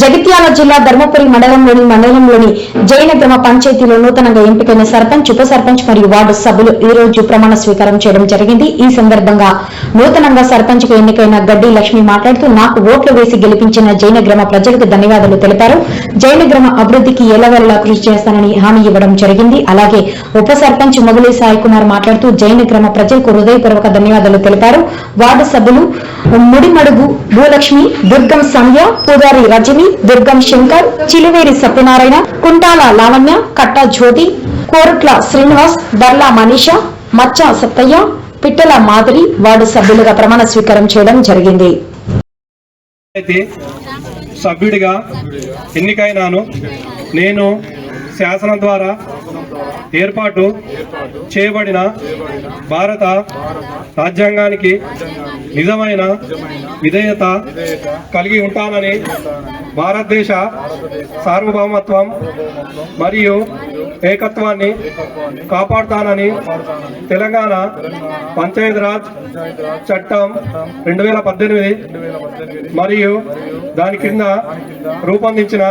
జగిత్యాల జిల్లా ధర్మపురి మండలంలోని మండలంలోని జైన గ్రామ పంచాయతీలో నూతనంగా ఎంపికైన సర్పంచ్ ఉప సర్పంచ్ మరియు వార్డు సభ్యులు ఈ రోజు ప్రమాణ స్వీకారం చేయడం జరిగింది. ఈ సందర్భంగా నూతనంగా సర్పంచ్కు ఎన్నికైన గడ్డి లక్ష్మి మాట్లాడుతూ నాకు ఓట్లు వేసి గెలిపించిన జైన గ్రామ ప్రజలకు ధన్యవాదాలు తెలిపారు. జైన గ్రామ అభివృద్ధికి ఎల్లవెల్లా కృషి చేస్తానని హామీ ఇవ్వడం జరిగింది. అలాగే ఉప సర్పంచ్ మొగలి సాయి కుమార్ మాట్లాడుతూ జైన గ్రామ ప్రజలకు హృదయపూర్వక ధన్యవాదాలు తెలిపారు. వార్డు సభ్యులు ముడిమడుగు భూలక్ష్మి దుర్గం సంధ్య పూజారి రజని దుర్గం శంకర్ చిలువేరి సత్యనారాయణ కుంటాల లావణ్య కట్ట జ్యోతి కోరుట్ల శ్రీనివాస్ బర్ల మనీష మచ్చ సత్తయ్య పిట్టల మాదిరి వార్డు సభ్యులుగా ప్రమాణ స్వీకారం చేయడం జరిగింది. అయితే సభ్యుడిగా ఎన్నికైనాను. నేను శాసనం ద్వారా ఏర్పాటు చేయబడిన భారత రాజ్యాంగానికి నిజమైన విధేయత కలిగి ఉంటానని భారతదేశ సార్వభౌమత్వం మరియు ఏకత్వాన్ని కాపాడుతానని తెలంగాణ పంచాయతీరాజ్ చట్టం రెండు వేల పద్దెనిమిది మరియు దాని కింద రూపొందించిన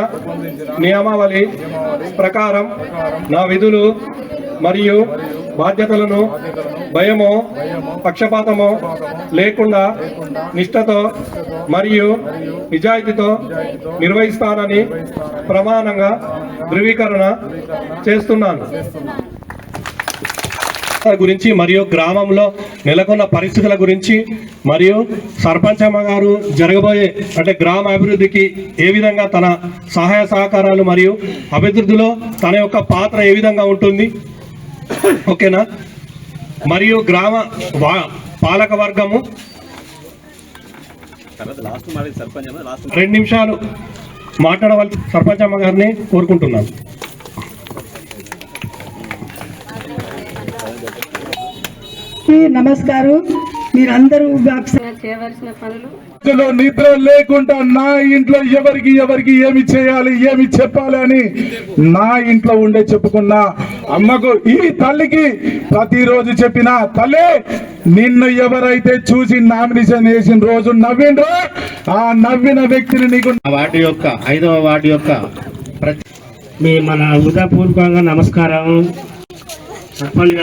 నియమావళి ప్రకారం నా విధులు మరియు బాధ్యతలను భయమో పక్షపాతమో లేకుండా నిష్ఠతో మరియు నిజాయితీతో నిర్వహిస్తానని ప్రమాణంగా ధృవీకరణ చేస్తున్నాను. గురించి మరియు గ్రామంలో నెలకొన్న పరిస్థితుల గురించి మరియు సర్పంచమ్మ గారు జరగబోయే అంటే గ్రామ అభివృద్ధికి ఏ విధంగా తన సహాయ సహకారాలు మరియు అభివృద్ధిలో తన యొక్క పాత్ర ఏ విధంగా ఉంటుంది ఓకేనా? మరియు గ్రామ వా- పాలక వర్గము రెండు నిమిషాలు మాట్లాడవలసి సర్పంచమ్మ గారిని కోరుకుంటున్నాను. నమస్కారం. మీరందరూ చేయవలసిన పనులు. ఇంట్లో నిద్ర లేకుండా నా ఇంట్లో ఎవరికి ఎవరికి ఏమి చేయాలి ఏమి చెప్పాలి అని నా ఇంట్లో ఉండే చెప్పుకున్నా అమ్మకు ఈ తల్లికి ప్రతిరోజు చెప్పిన తల్లి నిన్ను ఎవరైతే చూసి నామినేషన్ వేసిన రోజు నవ్విండ్రో ఆ నవ్విన వ్యక్తిని నీకు వార్డు యొక్క ఐదవ వార్డు యొక్క ప్రతి మీ మన హృదయపూర్వకంగా నమస్కారం. గారు